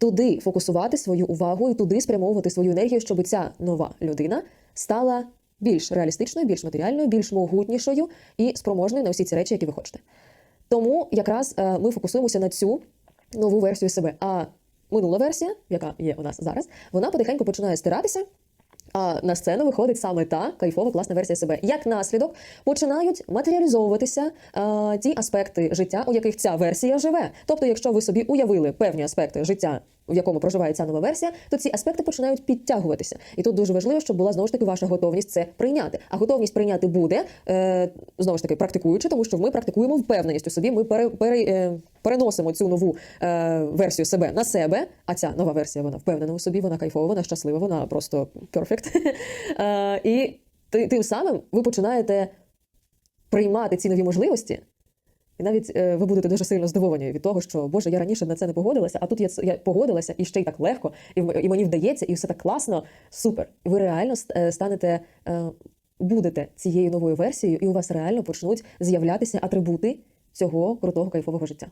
туди фокусувати свою увагу і туди спрямовувати свою енергію, щоб ця нова людина стала більш реалістичною, більш матеріальною, більш могутнішою і спроможною на усі ці речі, які ви хочете. Тому якраз е, ми фокусуємося на цю нову версію себе. А минула версія, яка є у нас зараз, вона потихеньку починає стиратися. А на сцену виходить саме та кайфова класна версія себе. Як наслідок починають матеріалізовуватися а, ті аспекти життя, у яких ця версія живе. Тобто, якщо ви собі уявили певні аспекти життя, в якому проживає ця нова версія, то ці аспекти починають підтягуватися. І тут дуже важливо, щоб була знову ж таки ваша готовність це прийняти. А готовність прийняти буде е, знову ж таки практикуючи, тому що ми практикуємо впевненість у собі. Ми пере, пере, е, переносимо цю нову е, версію себе на себе. А ця нова версія вона впевнена у собі, вона кайфова, вона щаслива, вона просто перфект. І тим самим ви починаєте приймати ці нові можливості. І навіть е, ви будете дуже сильно здивовані від того, що Боже, я раніше на це не погодилася, а тут я, я погодилася і ще й так легко, і, і мені вдається, і все так класно. Супер. Ви реально е, станете, е, будете цією новою версією, і у вас реально почнуть з'являтися атрибути цього крутого кайфового життя.